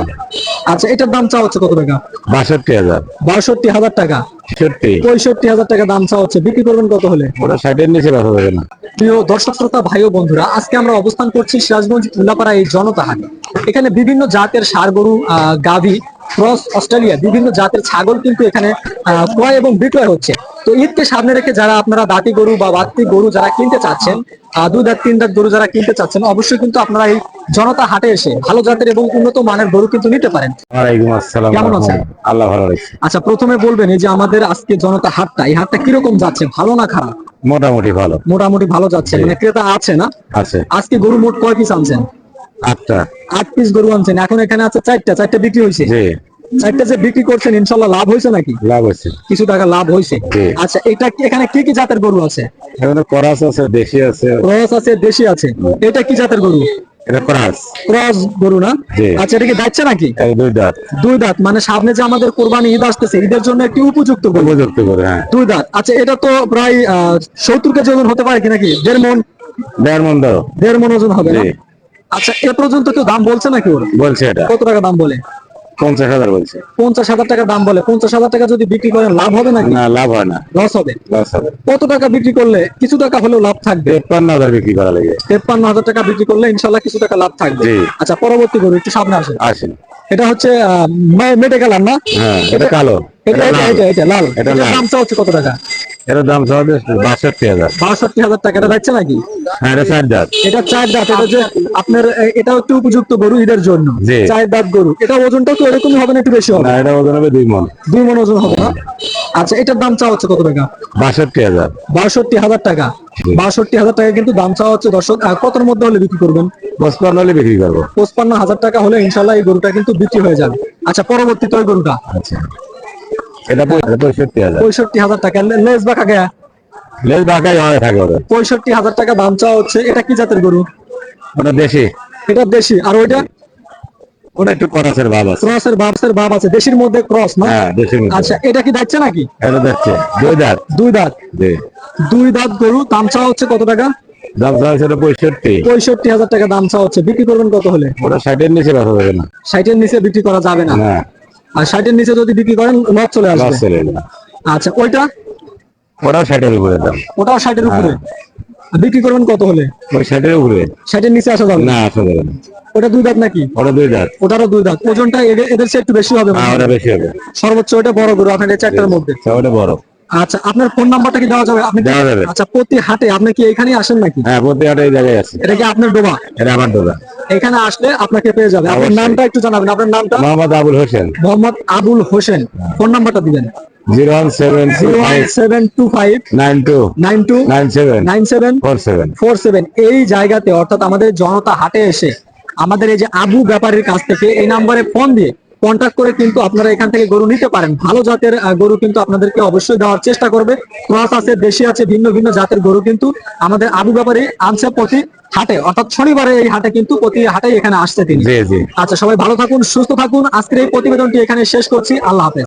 না আচ্ছা এটার দাম চা হচ্ছে কত টাকা? বাষট্টি হাজার। বাষট্টি হাজার টাকা। পঁয়ষট্টি। হাজার টাকা দাম চা হচ্ছে। বিক্রি করবেন কত হলে? ওটা ষাটের নিচে রাখা যাবে না। প্রিয় দর্শক শ্রোতা ভাই ও বন্ধুরা আজকে আমরা অবস্থান করছি সিরাজগঞ্জ উল্লাপাড়া এই জনতা হাটে এখানে বিভিন্ন জাতের সার গরু গাভী ক্রস অস্ট্রেলিয়া বিভিন্ন জাতের ছাগল কিন্তু এখানে ক্রয় এবং বিক্রয় হচ্ছে। তো ঈদকে সামনে রেখে যারা আপনারা দাঁতি গরু বা বাত্তি গরু যারা কিনতে চাচ্ছেন দুই দাঁত তিন দাঁত গরু যারা কিনতে চাচ্ছেন অবশ্যই কিন্তু আপনারা এই জনতা হাটে এসে ভালো জাতের এবং উন্নত মানের গরু কিন্তু নিতে পারেন। কেমন আছেন? আল্লাহ ভালো আচ্ছা প্রথমে বলবেন এই যে আমাদের আজকে জনতা হাটটা এই হাটটা কীরকম যাচ্ছে ভালো না খারাপ? মোটামুটি ভালো। মোটামুটি ভালো যাচ্ছে মানে ক্রেতা আছে না? আছে। আজকে গরু মোট কয় পিস আনছেন? আটটা। আট পিস গরু আনছেন। এখন এখানে আছে চারটা। চারটা বিক্রি হয়েছে। চারটা যে বিক্রি করছেন ইনশাল্লাহ লাভ হয়েছে নাকি? লাভ হচ্ছে কিছু টাকা লাভ হয়েছে। আচ্ছা এটা এখানে কি কি জাতের গরু আছে? এখানে করাস আছে দেশি আছে। ক্রস আছে দেশি আছে। এটা কি জাতের গরু? এটা করাস। ক্রস গরু না? আচ্ছা এটা কি নাকি? দুই দাঁত। দুই দাঁত। মানে সামনে যে আমাদের কোরবানি ঈদ আসতেছে ঈদের জন্য একটি উপযুক্ত গরু। উপযুক্ত হ্যাঁ। দুই দাঁত। আচ্ছা এটা তো প্রায় সত্তর কেজি ওজন হতে পারে কি নাকি? দেড় মন? দেড় মন ধরো দেড় মন ওজন হবে না। আচ্ছা এ পর্যন্ত কেউ দাম বলছে নাকি ওর? বলছে এটা। কত টাকা দাম বলে? পঞ্চাশ হাজার বলছে। পঞ্চাশ হাজার টাকা দাম বলে। পঞ্চাশ হাজার টাকা যদি বিক্রি করেন লাভ হবে নাকি? না লাভ হয় না। লস হবে? লস হবে। কত টাকা বিক্রি করলে কিছু টাকা হলেও লাভ থাকবে? তেপ্পান্ন হাজার বিক্রি করা লাগে। তেপ্পান্ন হাজার টাকা বিক্রি করলে ইনশাল্লাহ কিছু টাকা লাভ থাকবে। আচ্ছা পরবর্তী গরু একটু সামনে আসে আসেন। এটা হচ্ছে মেটে গেলাম না? হ্যাঁ এটা কালো। এটা এটা এটা লাল। এটা। দাম চা হচ্ছে কত টাকা? দাম সহ বাষট্টি হাজার। বাষট্টি হাজার টাকা এটা নাকি? হ্যাঁ এটা চার দাঁত। এটা চার দাঁত এটা যে আপনার এ- এটাও একটু উপযুক্ত গরু ঈদের জন্য। চার দাঁত গরু। এটা ওজনটা তো এরকমই হবে না একটু বেশি হবে? না এটা ওজন হবে দুই মন। দুই মন ওজন হবে না? আচ্ছা এটার দাম চা হচ্ছে কত টাকা? বাষট্টি হাজার। বাষট্টি হাজার টাকা। বাষট্টি হাজার টাকা কিন্তু দাম চাওয়া হচ্ছে দর্শক। কতর মধ্যে হলে বিক্রি করবেন? পঁচপান্ন হলে বিক্রি করব। পঁচপান্ন হাজার টাকা হলে ইনশাল্লাহ এই গরুটা কিন্তু বিক্রি হয়ে যাবে। আচ্ছা পরবর্তীতে ওই গরুটা? আচ্ছা। এটা পঁয়ষট্টি হাজার পঁয়ষট্টি হাজার। টাকা। লেজ বাঁকা গেয়া? লেজ হয় থাকে পঁয়ষট্টি হাজার টাকা দাম চাওয়া হচ্ছে। এটা কি জাতের গরু? ওটা দেশি। এটা দেশি। আর ওইটা? ওটা একটু করাসের ভাব আছে। ক্রসের বাপসের বাপ আছে। দেশির মধ্যে ক্রস না? হ্যাঁ দেশির মধ্যে। আচ্ছা এটা কি যাচ্ছে নাকি? এটা দেখছে দুই দাঁত। দুই দাঁত? দুই দাঁত গরু। দাম চাওয়া হচ্ছে কত টাকা? দাম চাওয়া হয়েছে পঁয়ষট্টি। পঁয়ষট্টি হাজার টাকা দাম চাওয়া হচ্ছে। বিক্রি করবেন কত হলে? ওটা ষাটের নিচে রাখা যাবে না। ষাটের নিচে বিক্রি করা যাবে না। না আর ষাটের নিচে যদি বিক্রি করেন লস চলে আসবে। চলে যাবে আচ্ছা ওইটা? ওটাও ষাটের উপরে দাম। ওটাও ষাটের উপরে? আর বিক্রি করবেন কত হলে? ওই ষাটের উপরে। ষাটের নিচে আসা দাম না না আসা যাবে না। ওটা দুই দাঁত নাকি? ওটা দুই দাঁত। ওটারও দুই দাঁত। ওজনটা এদের- এদের চেয়ে একটু বেশি হবে হ্যাঁ ওটা বেশি হবে। সর্বোচ্চ ওটা বড় গরু আপনার এই চারটার মধ্যে। ওটা বড়। আচ্ছা আপনার ফোন নাম্বারটা কি দেওয়া যাবে? আপনি দেওয়া যাবে। আচ্ছা প্রতি হাটে আপনি কি এখানেই আসেন নাকি? হ্যাঁ প্রতি হাটে এই জায়গায় আছে। এটা কি আপনার ডোবা? এটা আমার দাদা এখানে আসলে আপনাকে পেয়ে যাবে। আপনার নামটা একটু জানাবেন। আপনার নামটা? মোহাম্মদ আবুল হোসেন। মোহাম্মদ আবুল হোসেন। ফোন নাম্বারটা দিবেন। Zero one seven zero one seven two five. Nine two. Nine two. Nine seven. Nine seven. Four seven. Four seven. এই জায়গাতে অর্থাৎ আমাদের জনতা হাটে এসে আমাদের এই যে আবু ব্যাপারীর কাছ থেকে এই নাম্বারে ফোন দিয়ে কন্ট্যাক্ট করে কিন্তু আপনারা এখান থেকে গরু নিতে পারেন। ভালো জাতের গরু কিন্তু আপনাদেরকে অবশ্যই দেওয়ার চেষ্টা করবে। ক্রস আছে দেশি আছে ভিন্ন ভিন্ন জাতের গরু কিন্তু আমাদের আবু ব্যাপারে আনছে প্রতি হাটে। অর্থাৎ শনিবারে এই হাটে কিন্তু প্রতি হাটে এখানে আসছে তিনি। আচ্ছা সবাই ভালো থাকুন সুস্থ থাকুন। আজকের এই প্রতিবেদনটি এখানে শেষ করছি। আল্লাহ হাফেজ।